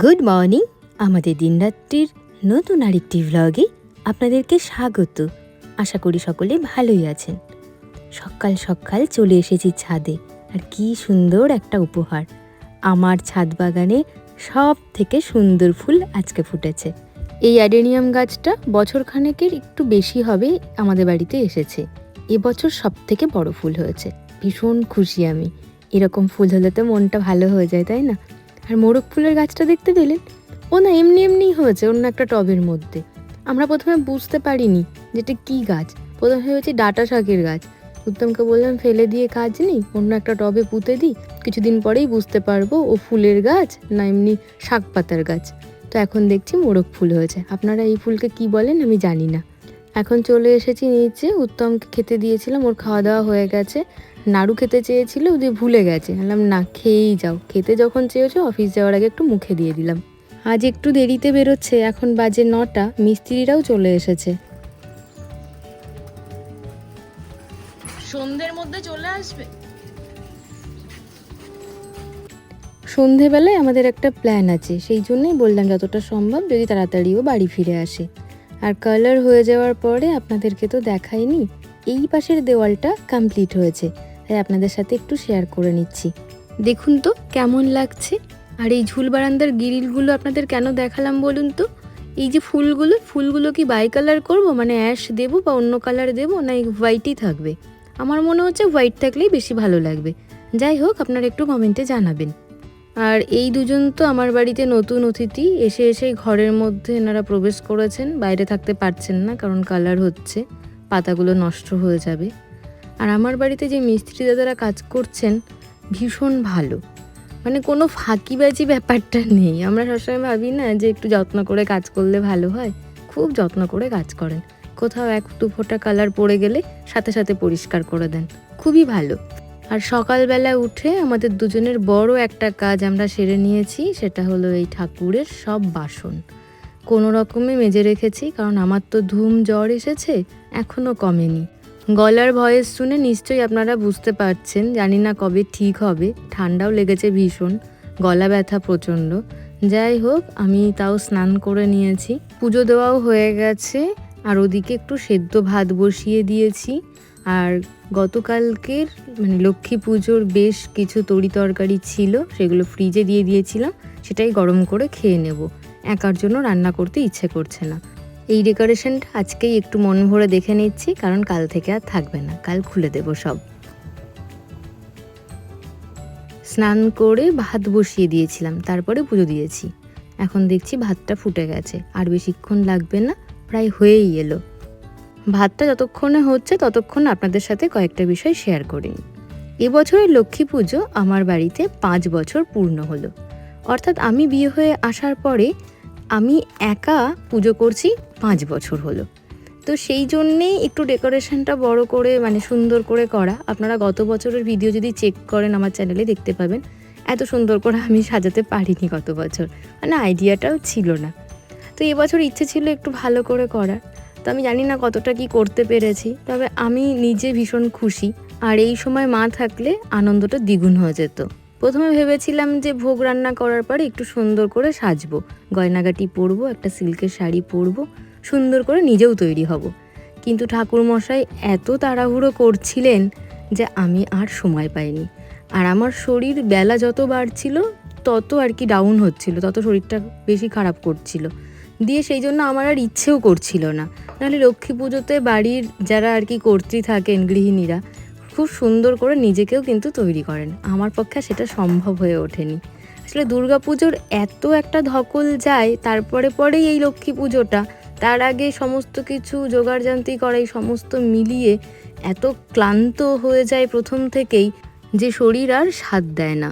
Good morning আমাদের দিনরাত্রির নতুন আরেকটি ভ্লগে আপনাদেরকে স্বাগত। আশা করি সকলে ভালোই আছেন। সকাল সকাল চলে এসেছি ছাদে, আর কি সুন্দর একটা উপহার। আমার ছাদ বাগানে সব থেকে সুন্দর ফুল আজকে ফুটেছে। এই অ্যাডেনিয়াম গাছটা বছর খানেকের একটু বেশি হবে আমাদের বাড়িতে এসেছে। এবছর সব থেকে বড় ফুল হয়েছে। ভীষণ খুশি আমি। এরকম ফুল হলে তো মনটা ভালো হয়ে যায়, তাই না? আর মোরগ ফুলের গাছটা দেখতে পেলেন? ও না এমনি এমনিই হয়েছে, অন্য একটা টবের মধ্যে। আমরা প্রথমে বুঝতে পারিনি যেটা কি গাছ। প্রথমে হয়েছে ডাটা শাকের গাছ। উত্তমকে বললাম, ফেলে দিয়ে কাজ নেই, অন্য একটা টবে পুঁতে দিই। কিছুদিন পরেই বুঝতে পারব ও ফুলের গাছ না এমনি শাক পাতার গাছ। তো এখন দেখছি মোরগ ফুল হয়েছে। আপনারা এই ফুলকে কি বলেন আমি জানি না। এখন চলে এসেছি নিচে। উত্তমকে খেতে দিয়েছিলাম ওর খাওয়া দাওয়া হয়ে গেছে। নাড়ু খেতে চেয়েছিল দিয়ে ভুলে গেছে। বললাম না খেয়েই যাও। খেতে যখন চেয়েছো অফিস যাওয়ার আগে একটু মুখে দিয়ে দিলাম। আজ একটু দেরিতে বেরোচ্ছে এখন বাজে নটা। মিস্ত্রিরাও চলে এসেছে। সন্ধ্যের মধ্যে চলে আসবে? সন্ধেবেলায় আমাদের একটা প্ল্যান আছে। সেই জন্যই বললাম যতটা সম্ভব যদি তাড়াতাড়িও বাড়ি ফিরে আসে। আর কালার হয়ে যাওয়ার পরে আপনাদেরকে তো দেখাইনি, এই পাশের দেওয়ালটা কমপ্লিট হয়েছে। তাই আপনাদের সাথে একটু শেয়ার করে নিচ্ছি। দেখুন তো কেমন লাগছে। আর এই ঝুল বারান্দার গিরিলগুলো আপনাদের কেন দেখালাম বলুন তো? এই যে ফুলগুলো ফুলগুলো কি বাই কালার করব? মানে অ্যাশ দেবো বা অন্য কালার দেবো? না এই হোয়াইটই থাকবে? আমার মনে হচ্ছে হোয়াইট থাকলেই বেশি ভালো লাগবে। যাই হোক, আপনারা একটু কমেন্টে জানাবেন। আর এই দুজন তো আমার বাড়িতে নতুন অতিথি। এসে এসে ঘরের মধ্যে এনারা প্রবেশ করেছেন, বাইরে থাকতে পারছেন না কারণ কালার হচ্ছে, পাতাগুলো নষ্ট হয়ে যাবে। আর আমার বাড়িতে যে মিস্ত্রি দাদারা কাজ করছেন, ভীষণ ভালো। মানে কোনো ফাঁকিবাজি ব্যাপারটা নেই। আমরা সবসময় ভাবি না যে একটু যত্ন করে কাজ করলে ভালো হয়। খুব যত্ন করে কাজ করেন। কোথাও এক দু ফোঁটা কালার পড়ে গেলে সাথে সাথে পরিষ্কার করে দেন। খুবই ভালো। আর সকালবেলা উঠে আমাদের দুজনের বড় একটা কাজ আমরা সেরে নিয়েছি, সেটা হলো এই ঠাকুরের সব বাসন। কোনো রকমে মেজে রেখেছি, কারণ আমার তো ধুম জ্বর এসেছে এখনও কমেনি। গলার ভয়েস শুনে নিশ্চয়ই আপনারা বুঝতে পারছেন, জানি না কবে ঠিক হবে, ঠান্ডাও লেগেছে ভীষণ, গলা ব্যথা প্রচণ্ড। যাই হোক, আমি তাও স্নান করে নিয়েছি, পুজো দেওয়াও হয়ে গেছে, আর ওদিকে একটু সেদ্ধ ভাত বসিয়ে দিয়েছি। আর গতকালকের মানে লক্ষ্মী পুজোর বেশ কিছু তরি তরকারি ছিল, সেগুলো ফ্রিজে দিয়ে দিয়েছিলাম, সেটাই গরম করে খেয়ে নেব। একার জন্য রান্না করতে ইচ্ছে করছে না। এই ডেকোরেশনটা আজকেই একটু মন ভরে দেখে নিচ্ছি, কারণ কাল থেকে আর থাকবে না, কাল খুলে দেব সব। স্নান করে ভাত বসিয়ে দিয়েছিলাম, তারপরে পুজো দিয়েছি। এখন দেখছি ভাতটা ফুটে গেছে, আর বেশিক্ষণ লাগবে না, প্রায় হয়েই এলো। ভাতটা যতক্ষণে হচ্ছে ততক্ষণ আপনাদের সাথে কয়েকটা বিষয় শেয়ার করি। এবছরের লক্ষ্মী পুজো আমার বাড়িতে পাঁচ বছর পূর্ণ হলো। অর্থাৎ আমি বিয়ে হয়ে আসার পরে আমি একা পুজো করছি পাঁচ বছর হলো। তো সেই জন্যেই একটু ডেকোরেশনটা বড় করে মানে সুন্দর করে করা। আপনারা গত বছরের ভিডিও যদি চেক করেন আমার চ্যানেলে দেখতে পাবেন। এত সুন্দর করে আমি সাজাতে পারিনি গত বছর। মানে আইডিয়াটাও ছিল না। তো এবছর ইচ্ছে ছিল একটু ভালো করে করার। তো আমি জানি না কতটা কি করতে পেরেছি, তবে আমি নিজে ভীষণ খুশি। আর এই সময় মা থাকলে আনন্দটা দ্বিগুণ হয়ে যেত। প্রথমে ভেবেছিলাম যে ভোগ রান্না করার পরে একটু সুন্দর করে সাজবো। গয়নাগাটি পরবো, একটা সিল্কের শাড়ি পরবো, সুন্দর করে নিজেও তৈরি হব। কিন্তু ঠাকুরমশাই এত তাড়াহুড়ো করছিলেন যে আমি আর সময় পাইনি। আর আমার শরীর বেলা যত বাড়ছিল, তত আর কি ডাউন হচ্ছিল, তত শরীরটা বেশি খারাপ করছিল। দিয়ে সেই জন্য আমার আর ইচ্ছেও করছিল না। নাহলে লক্ষ্মী পুজোতে বাড়ির যারা আর কি কর্ত্রী থাকেন, গৃহিণীরা, খুব সুন্দর করে নিজেকেও কিন্তু তৈরি করেন। আমার পক্ষে সেটা সম্ভব হয়ে ওঠেনি। আসলে পুজোর এত একটা ধকল যায়, তারপরে পরেই এই লক্ষ্মী পুজোটা, তার আগে সমস্ত কিছু জোগাড়জান্তি করা, এই সমস্ত মিলিয়ে এত ক্লান্ত হয়ে যায় প্রথম থেকেই, যে শরীর আর সাথ দেয় না।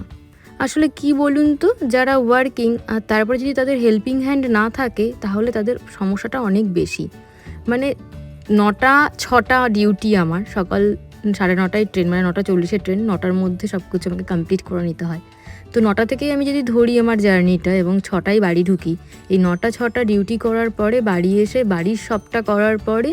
আসলে কি বলুন তো, যারা ওয়ার্কিং আর তারপরে যদি তাদের হেল্পিং হ্যান্ড না থাকে, তাহলে তাদের সমস্যাটা অনেক বেশি। মানে নটা, ছটা ডিউটি আমার, সকাল সাড়ে নটায় ট্রেন মানে নটা চল্লিশের ট্রেন নটার মধ্যে সব কিছু আমাকে কমপ্লিট করে নিতে হয়। তো নটা থেকেই আমি যদি ধরি আমার জার্নিটা এবং ছটায় বাড়ি ঢুকি, এই নটা, ছটা ডিউটি করার পরে বাড়ি এসে বাড়ির সবটা করার পরে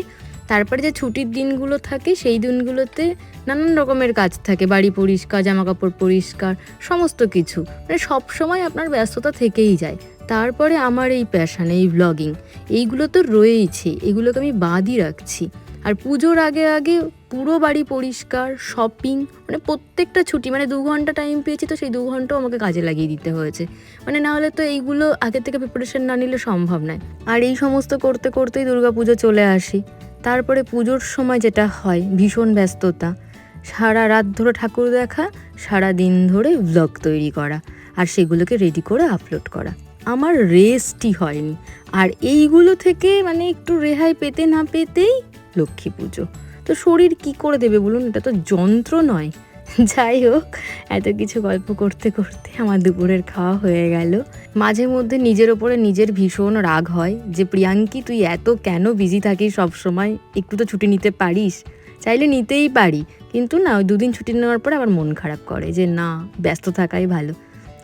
তারপরে যে ছুটির দিনগুলো থাকে, সেই দিনগুলোতে নানান রকমের কাজ থাকে। বাড়ি পরিষ্কার জামা কাপড় পরিষ্কার, সমস্ত কিছু। মানে সব সময় আপনার ব্যস্ততা থেকেই যায়। তারপরে আমার এই প্যাশান এই ব্লগিং এইগুলো তো রয়েইছে। এগুলোকে আমি বাদই রাখছি। আর পুজোর আগে আগে পুরো বাড়ি পরিষ্কার শপিং মানে প্রত্যেকটা ছুটি মানে দু ঘণ্টা টাইম পেয়েছি তো সেই দু ঘন্টাও আমাকে কাজে লাগিয়ে দিতে হয়েছে। মানে না হলে তো এইগুলো আগে থেকে প্রিপারেশন না নিলে সম্ভব নয়। আর এই সমস্ত করতে করতেই দুর্গাপুজো চলে আসি। তারপরে পুজোর সময় যেটা হয়, ভীষণ ব্যস্ততা। সারা রাত ধরে ঠাকুর দেখা, সারা দিন ধরে ব্লগ তৈরি করা আর সেগুলোকে রেডি করে আপলোড করা। আমার রেস্টই হয়নি। আর এইগুলো থেকে মানে একটু রেহাই পেতে না পেতেই লক্ষ্মী পুজো। তো শরীর কি করে দেবে বলুন? এটা তো যন্ত্র নয়। যাই হোক, এত কিছু গল্প করতে করতে আমার দুপুরের খাওয়া হয়ে গেল। মাঝে মধ্যে নিজের ওপরে নিজের ভীষণ রাগ হয় যে, প্রিয়াঙ্কি, তুই এত কেন বিজি থাকিস সব সময় একটু তো ছুটি নিতে পারিস? চাইলে নিতেই পারি, কিন্তু না, ওই দুদিন ছুটি নেওয়ার পরে আবার মন খারাপ করে যে, না, ব্যস্ত থাকাই ভালো।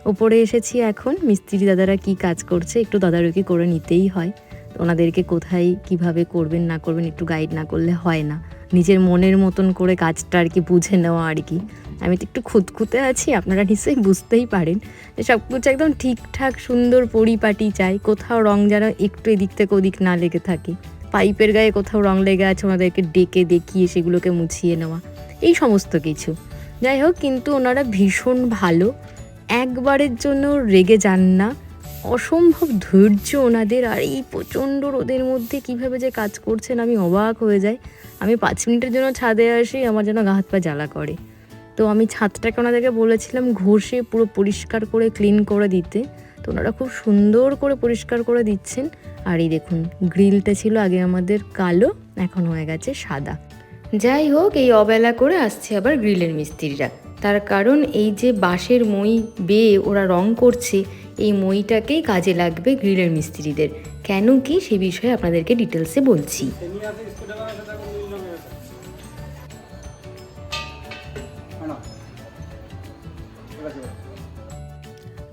ওপরে এসেছি এখন, মিস্ত্রি দাদারা কি কাজ করছে একটু তদারকি করে নিতেই হয়। ওনাদেরকে কোথায়, কীভাবে করবেন, না করবেন একটু গাইড না করলে হয় না। নিজের মনের মতন করে কাজটা আর কি বুঝে নেওয়া আর কি। আমি তো একটু খুঁতখুঁতে আছি, আপনারা নিশ্চয়ই বুঝতেই পারেন। যে সব কিছু একদম ঠিকঠাক, সুন্দর পরিপাটি চাই, কোথাও রং যেন একটু এদিক থেকে ওদিক না লেগে থাকে। পাইপের গায়ে কোথাও রং লেগে আছে, ওনাদেরকে ডেকে দেখিয়ে সেগুলোকে মুছিয়ে নেওয়া। এই সমস্ত কিছু। যাই হোক, কিন্তু ওনারা ভীষণ ভালো। একবারের জন্য রেগে যান না। অসম্ভব ধৈর্য ওনাদের আর এই প্রচণ্ড রোদের মধ্যে কীভাবে যে কাজ করছেন আমি অবাক হয়ে যাই। আমি পাঁচ মিনিটের জন্য ছাদে আসি, আমার যেন গা হাত পা জ্বালা করে। তো আমি ছাদটাকে ওনাদেরকে বলেছিলাম ঘষে পুরো পরিষ্কার করে ক্লিন করে দিতে। তো ওনারা খুব সুন্দর করে পরিষ্কার করে দিচ্ছেন। আর এই দেখুন, গ্রিলটা ছিল আগে আমাদের কালো, এখন হয়ে গেছে সাদা। যাই হোক, এই অবেলা করে আসছে আবার গ্রিলের মিস্ত্রিরা। তার কারণ এই যে বাঁশের মই বেয়ে ওরা রং করছে এই মইটাকেই কাজে লাগবে গ্রিলের মিস্ত্রিদের। কেন কি সে বিষয়ে আপনাদেরকে ডিটেলসে বলছি।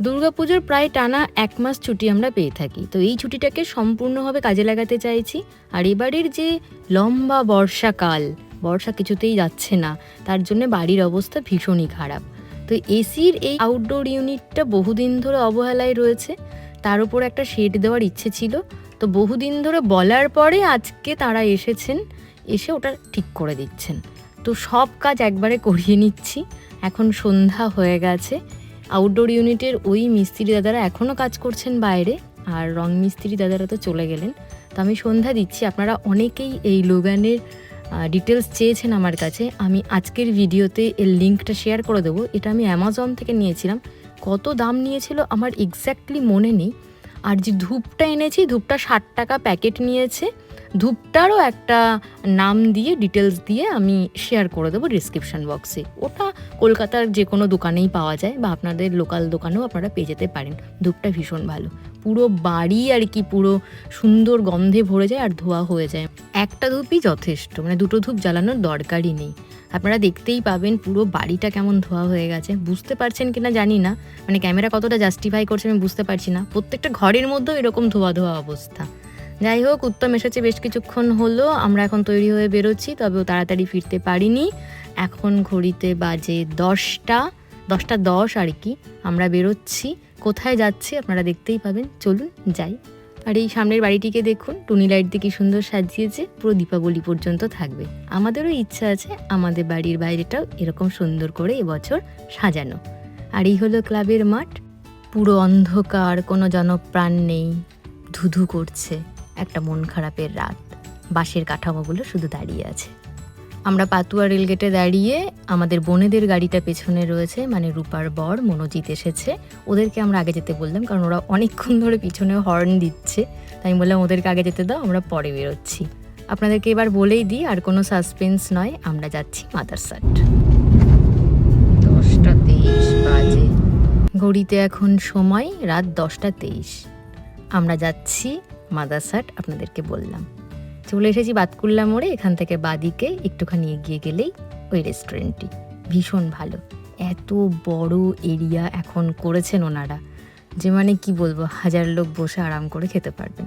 দুর্গাপুজোর প্রায় টানা এক মাস ছুটি আমরা পেয়ে থাকি। তো এই ছুটিটাকে সম্পূর্ণভাবে কাজে লাগাতে চাইছি। আর এবারের যে লম্বা বর্ষাকাল, বর্ষা কিছুতেই যাচ্ছে না, তার জন্য বাড়ির অবস্থা ভীষণই খারাপ। তো এসির এই আউটডোর ইউনিটটা বহুদিন ধরে অবহেলায় রয়েছে। তার উপর একটা শেড দেওয়ার ইচ্ছে ছিল। তো বহুদিন ধরে বলার পরে আজকে তারা এসেছেন, এসে ওটা ঠিক করে দিচ্ছেন। তো সব কাজ একবারে করিয়ে নিচ্ছি। এখন সন্ধ্যা হয়ে গেছে। আউটডোর ইউনিটের ওই মিস্ত্রি দাদারা এখনও কাজ করছেন বাইরে, আর রং মিস্ত্রি দাদারা তো চলে গেলেন। তো আমি সন্ধ্যা দিচ্ছি। আপনারা অনেকেই এই লোগানের ডিটেলস চেয়েছেন আমার কাছে, আমি আজকের ভিডিওতে এর লিঙ্কটা শেয়ার করে দেবো। এটা আমি অ্যামাজন থেকে নিয়েছিলাম। কত দাম নিয়েছিল আমার এক্স্যাক্টলি মনে নেই। আর যে ধূপটা এনেছি, ধূপটা ষাট টাকা প্যাকেট নিয়েছে। ধূপটারও একটা নাম দিয়ে ডিটেলস দিয়ে আমি শেয়ার করে দেবো ডিসক্রিপশন বক্সে ওটা কলকাতার যে কোনো দোকানেই পাওয়া যায় বা আপনাদের লোকাল দোকানেও আপনারা পেয়ে যেতে পারেন। ধূপটা ভীষণ ভালো। পুরো বাড়ি আর কি, পুরো সুন্দর গন্ধে ভরে যায় আর ধোয়া হয়ে যায়। একটা ধূপই যথেষ্ট মানে দুটো ধূপ জ্বালানোর দরকারই নেই। আপনারা দেখতেই পাবেন পুরো বাড়িটা কেমন ধোয়া হয়ে গেছে। বুঝতে পারছেন কি না জানি না মানে ক্যামেরা কতটা জাস্টিফাই করছে আমি বুঝতে পারছি না। প্রত্যেকটা ঘরের মধ্যেও এরকম ধোয়া ধোয়া অবস্থা। যাই হোক, উত্তম এসেছে, বেশ কিছুক্ষণ হলো, আমরা এখন তৈরি হয়ে বেরোচ্ছি তবেও তাড়াতাড়ি ফিরতে পারিনি। এখন ঘড়িতে বাজে দশটা দশটা দশ আর কি, আমরা বেরোচ্ছি। কোথায় যাচ্ছি আপনারা দেখতেই পাবেন। চলুন যাই। আর এই সামনের বাড়িটিকে দেখুন, টুনি লাইট দিয়ে কি সুন্দর সাজিয়েছে, পুরো দীপাবলি পর্যন্ত থাকবে। আমাদেরও ইচ্ছা আছে, আমাদের বাড়ির বাইরেটাও এরকম সুন্দর করে এবছর সাজানো। আর এই হলো ক্লাবের মাঠ। পুরো অন্ধকার, কোনো জনপ্রাণ নেই, ধুধু করছে। একটা মন খারাপের রাত। বাঁশের কাঠামোগুলো শুধু দাঁড়িয়ে আছে। আমরা পাতুয়া রেলগেটে দাঁড়িয়ে আমাদের বোনেদের গাড়িটা পেছনে রয়েছে মানে রূপার বর মনোজিৎ এসেছে। ওদেরকে আমরা আগে যেতে বললাম, কারণ ওরা অনেকক্ষণ ধরে পিছনে হর্ন দিচ্ছে। তাই বললাম, ওদেরকে আগে যেতে দাও, আমরা পরে বেরোচ্ছি। আপনাদেরকে এবার বলেই দিই, আর কোনো সাসপেন্স নয়, আমরা যাচ্ছি মাদারসাট দশটা তেইশ বাজে। ঘড়িতে এখন সময় রাত দশটা তেইশ। আমরা যাচ্ছি মাদারসাট আপনাদেরকে বললাম। চলে এসেছি বাতকুল্লা মোড়ে, এখান থেকে বাদিকে একটুখানি এগিয়ে গেলেই ওই রেস্টুরেন্টটি। ভীষণ ভালো। এত বড় এরিয়া এখন করেছেন ওনারা। যে মানে কি বলব, হাজার লোক বসে আরাম করে খেতে পারবেন।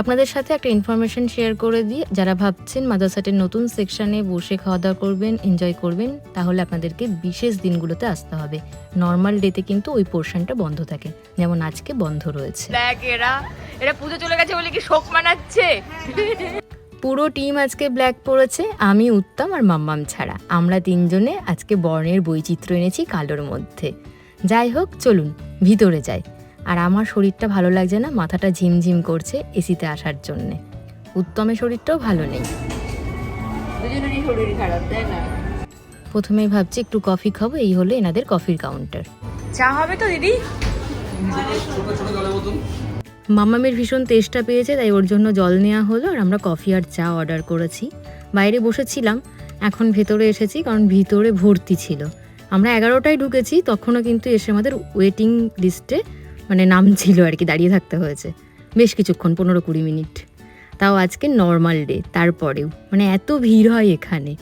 আপনাদের সাথে একটা ইনফরমেশন শেয়ার করে দিই। যারা ভাবছেন মাদ্রাসাটের নতুন সেকশনে বসে খাওয়া দাওয়া করবেন এনজয় করবেন তাহলে আপনাদেরকে বিশেষ দিনগুলোতে আসতে হবে। নর্মাল ডেতে কিন্তু ওই পোর্শনটা বন্ধ থাকে। যেমন আজকে বন্ধ রয়েছে। এরা পুজো চলে গেছে বলে কি শোক মানাচ্ছে? পুরো টিম আজকে ব্ল্যাক পড়েছে আমি উত্তম আর মাম্মাম ছাড়া। আমরা তিনজনে আজকে বর্ণের বৈচিত্র্য এনেছি কালোর মধ্যে। যাই হোক চলুন ভিতরে যাই। আর আমার শরীরটা ভালো লাগছে না মাথাটা ঝিমঝিম করছে এসিতে আসার জন্যে। উত্তমের শরীরটাও ভালো নেই। প্রথমেই ভাবছি একটু কফি খাব এই হলো এনাদের কফির কাউন্টার। চা হবে তো দিদি? মামামের ভীষণ তেষ্টা পেয়েছে তাই ওর জন্য জল নেওয়া হলো আর আমরা কফি আর চা অর্ডার করেছি। বাইরে বসেছিলাম এখন ভেতরে এসেছি কারণ ভিতরে ভর্তি ছিল। আমরা এগারোটায় ঢুকেছি তখনও কিন্তু এসে আমাদের ওয়েটিং লিস্টে মানে নাম ছিল আর কি, দাঁড়িয়ে থাকতে হয়েছে। বেশ কিছুক্ষণ, পনেরো কুড়ি মিনিট। তাও আজকে নর্মাল ডে তারপরেও। মানে এত ভিড় হয় এখানে।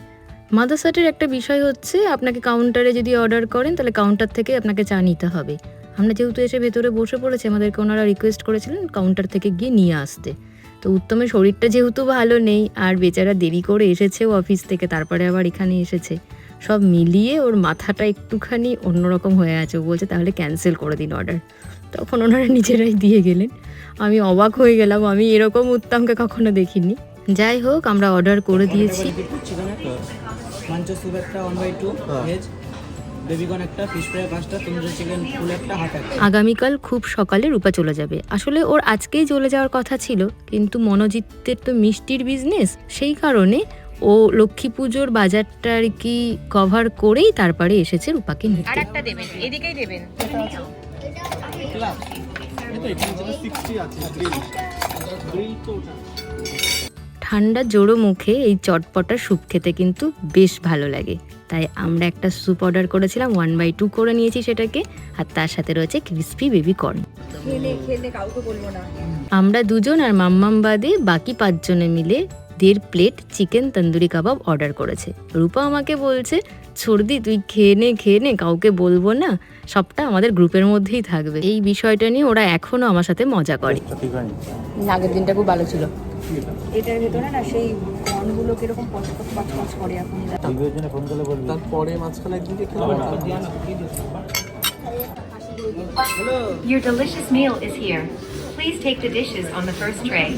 মাদাসাটের একটা বিষয় হচ্ছে, আপনাকে কাউন্টারে যদি অর্ডার করেন, তাহলে কাউন্টার থেকে আপনাকে চা নিতে হবে। আমরা যেহেতু এসে ভেতরে বসে পড়েছি, আমাদেরকে ওনারা রিকোয়েস্ট করেছিলেন কাউন্টার থেকে গিয়ে নিয়ে আসতে। তো উত্তমের শরীরটা যেহেতু ভালো নেই, আর বেচারা দেরি করে এসেছেও অফিস থেকে, তারপরে আবার এখানে এসেছে। সব মিলিয়ে ওর মাথাটা একটুখানি অন্যরকম হয়ে আছে। বলছে, তাহলে ক্যান্সেল করে দিন অর্ডার তখন ওনারা নিজেরাই দিয়ে গেলেন। আমি অবাক হয়ে গেলাম, আমি এরকম উত্তমকে কখনো দেখিনি। যাই হোক, আমরা অর্ডার করে দিয়েছি। আগামীকাল খুব সকালে রূপা চলে যাবে। আসলে ওর আজকেই চলে যাওয়ার কথা ছিল, কিন্তু মনোজিতের তো মিষ্টির বিজনেস সেই কারণে ও লক্ষ্মী পুজোর বাজারটা আর কি কভার করেই তারপরে এসেছে রূপাকে আর একটা দেবেন, এদিকেই দেবেন। ঠান্ডা জোড়ো মুখে এই চটপটা স্যুপ খেতে কিন্তু বেশ ভালো লাগে। তাই আমরা একটা স্যুপ অর্ডার করেছিলাম ওয়ান বাই টু করে নিয়েছি সেটাকে আর তার সাথে রয়েছে ক্রিস্পি বেবি কর্ন খেলে খেলে কাউকে বলব না। আমরা দুজন আর মাম্মাম বাদে বাকি পাঁচজনে মিলে দেড় plate chicken tandoori kebab order করেছে। রূপা আমাকে বলছে ছর্দি তুই খেয়ে নে খেয়ে নে কাউকে বলব না। সবটা আমাদের গ্রুপের মধ্যেই থাকবে। এই বিষয়টা নিয়ে ওরা এখনও আমার সাথে মজা করে। আগের দিনটা খুব ভালো ছিল। এটার ভেতরে না সেই কর্নগুলো কীরকম পচ পচ পচ পচ করে এখন। তারপরে মাঝখানে একদিকে খেলাম Your delicious meal is here. Please take the dishes on the first tray.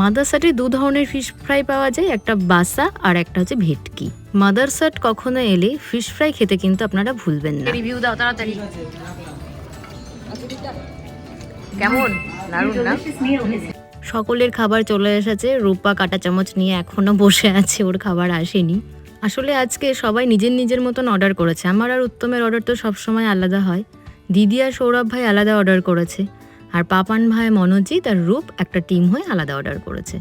মাদারসাটে দু ধরনের ফিশ ফ্রাই পাওয়া যায় একটা বাসা আর একটা হচ্ছে ভেটকি। মাদারসাট কখনো এলে ফিশ ফ্রাই খেতে কিন্তু আপনারা ভুলবেন না। রিভিউ দাও তাড়াতাড়ি। কেমন? দারুণ না? সকলের খাবার চলে এসেছে রূপা কাটা চামচ নিয়ে এখনও বসে আছে ওর খাবার আসেনি। আসলে আজকে সবাই নিজের নিজের মতন অর্ডার করেছে। আমার আর উত্তমের অর্ডার তো সবসময় আলাদা হয়। দিদি আর সৌরভ ভাই আলাদা অর্ডার করেছে। আর পাপান ভাই মনোজিৎ আর রূপ একটা টিম হয়ে আলাদা অর্ডার করেছে।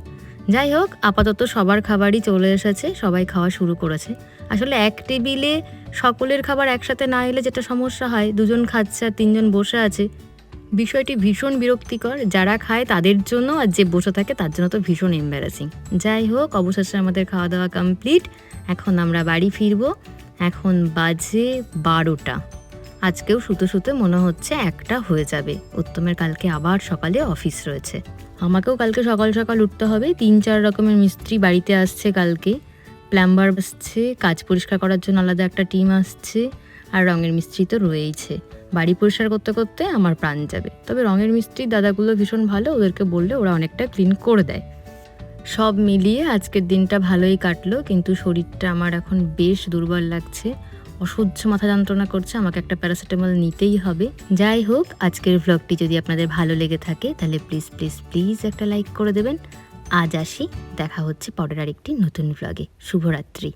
যাই হোক, আপাতত সবার খাবারই চলে এসেছে, সবাই খাওয়া শুরু করেছে। আসলে এক টেবিলে সকলের খাবার একসাথে না এলে যেটা সমস্যা হয়, দুজন খাচ্ছে আর তিনজন বসে আছে। বিষয়টি ভীষণ বিরক্তিকর, যারা খায় তাদের জন্য আর যে বসে থাকে তার জন্য তো ভীষণ এম্বারাসিং যাই হোক, অবশেষে আমাদের খাওয়া দাওয়া কমপ্লিট এখন আমরা বাড়ি ফিরবো। এখন বাজে বারোটা। আজকেও শুতে শুতে মনে হচ্ছে একটা হয়ে যাবে। উত্তমের কালকে আবার সকালে অফিস রয়েছে। আমাকেও কালকে সকাল সকাল উঠতে হবে। তিন চার রকমের মিস্ত্রি বাড়িতে আসছে কালকে। প্লাম্বার আসছে, কাজ পরিষ্কার করার জন্য আলাদা একটা টিম আসছে, আর রঙের মিস্ত্রি তো রয়েইছে। বাড়ি পরিষ্কার করতে করতে আমার প্রাণ যাবে। তবে রঙের মিস্ত্রি দাদাগুলো ভীষণ ভালো, ওদেরকে বললে ওরা অনেকটা ক্লিন করে দেয়। সব মিলিয়ে আজকের দিনটা ভালোই কাটলো, কিন্তু শরীরটা আমার এখন বেশ দুর্বল লাগছে। অসহ্য মাথা যন্ত্রণা করছে, আমাকে একটা প্যারাসিটামল নিতেই হবে। যাই হোক, আজকের ভ্লগটি যদি আপনাদের ভালো লেগে থাকে, তাহলে প্লিজ প্লিজ প্লিজ একটা লাইক করে দেবেন। আজ আসি, দেখা হচ্ছে পরের আরেকটি নতুন ভ্লগে শুভরাত্রি।